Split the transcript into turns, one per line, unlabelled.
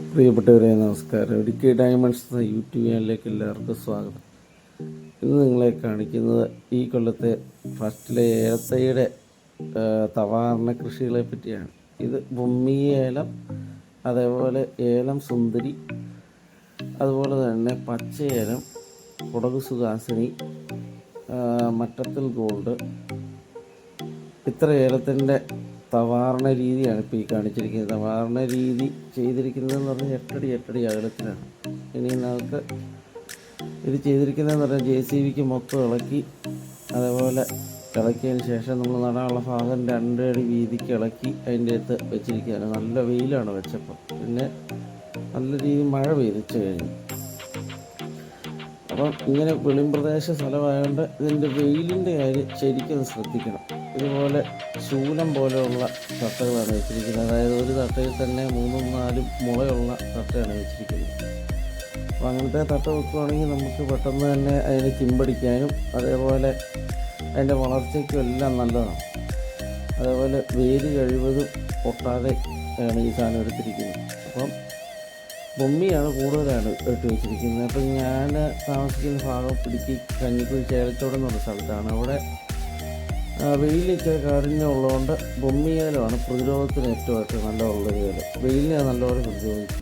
പ്രിയപ്പെട്ടവരെ നമസ്കാരം. Idukki diamonds YouTube ചാനലിലേക്ക് എല്ലാവർക്കും സ്വാഗതം. ഇന്ന് നിങ്ങളെ കാണിക്കുന്നത് ഈ കൊല്ലത്തെ ഫസ്റ്റിലെ ഏലത്തയുടെ തവാരണ കൃഷികളെ പറ്റിയാണ്. ഇത് ഭൂമി ഏലം അതേപോലെ ഏലം സുന്ദരി അതുപോലെ തന്നെ പച്ചയേലം കുടക് സുഹാസിനി മറ്റത്തിൽ ഗോൾഡ്. ഇത്ര ഏലത്തിന്റെ തവാരണ രീതിയാണ് ഇപ്പോൾ ഈ കാണിച്ചിരിക്കുന്നത്. തവാർണ രീതി ചെയ്തിരിക്കുന്നതെന്ന് പറഞ്ഞാൽ എട്ടടി എട്ടടി അകലത്തിലാണ്. ഇനി നമുക്ക് ഇത് ചെയ്തിരിക്കുന്നതെന്ന് പറഞ്ഞാൽ ജെ സി ബിക്ക് മൊത്തം ഇളക്കി അതേപോലെ ഇളക്കിയതിന് ശേഷം നമ്മൾ നടാനുള്ള ഭാഗം രണ്ടടി വീതിക്ക് ഇളക്കി അതിന്റെ അകത്ത് വെച്ചിരിക്കുകയാണ്. നല്ല വെയിലാണ് വെച്ചപ്പോൾ. പിന്നെ നല്ല രീതിയിൽ മഴ പെയ്തിച്ച് കഴിഞ്ഞു. അപ്പം ഇങ്ങനെ വെളിമ്പ്രദേശ സ്ഥലമായതുകൊണ്ട് ഇതിന്റെ വെയിലിന്റെ കാര്യം ശരിക്കും ശ്രദ്ധിക്കണം. ഇതുപോലെ ശൂലം പോലെയുള്ള തട്ടകളാണ് വെച്ചിരിക്കുന്നത്. അതായത് ഒരു തട്ടയിൽ തന്നെ മൂന്നും നാലും മുളയുള്ള തട്ടയാണ് വെച്ചിരിക്കുന്നത്. അപ്പോൾ അങ്ങനത്തെ തട്ട വെക്കുകയാണെങ്കിൽ നമുക്ക് പെട്ടെന്ന് തന്നെ അതിന് ചിമ്പടിക്കാനും അതേപോലെ അതിന്റെ വളർച്ചയ്ക്കും എല്ലാം നല്ലതാണ്. അതേപോലെ വേര് കഴിവതും പൊട്ടാതെ ആണ് ഈ സാധനം എടുത്തിരിക്കുന്നത്. അപ്പം ബൊമ്മിയാണ് കൂടുതലാണ് ഇട്ട് വെച്ചിരിക്കുന്നത്. അപ്പം ഞാൻ താമസിക്കുന്ന ഭാഗം പിടിക്ക് കഞ്ഞിക്കുഴി ചേലത്തോടെ എന്നുള്ള സ്ഥലത്താണ്. അവിടെ വെയിലൊക്കെ കരിഞ്ഞുള്ളതുകൊണ്ട് ബൊമ്മിയേലമാണ് പ്രതിരോധത്തിന് ഏറ്റവും ഏറ്റവും നല്ല ഉള്ളത് വെയിലിനെ നല്ലപോലെ പ്രതിരോധിക്കും.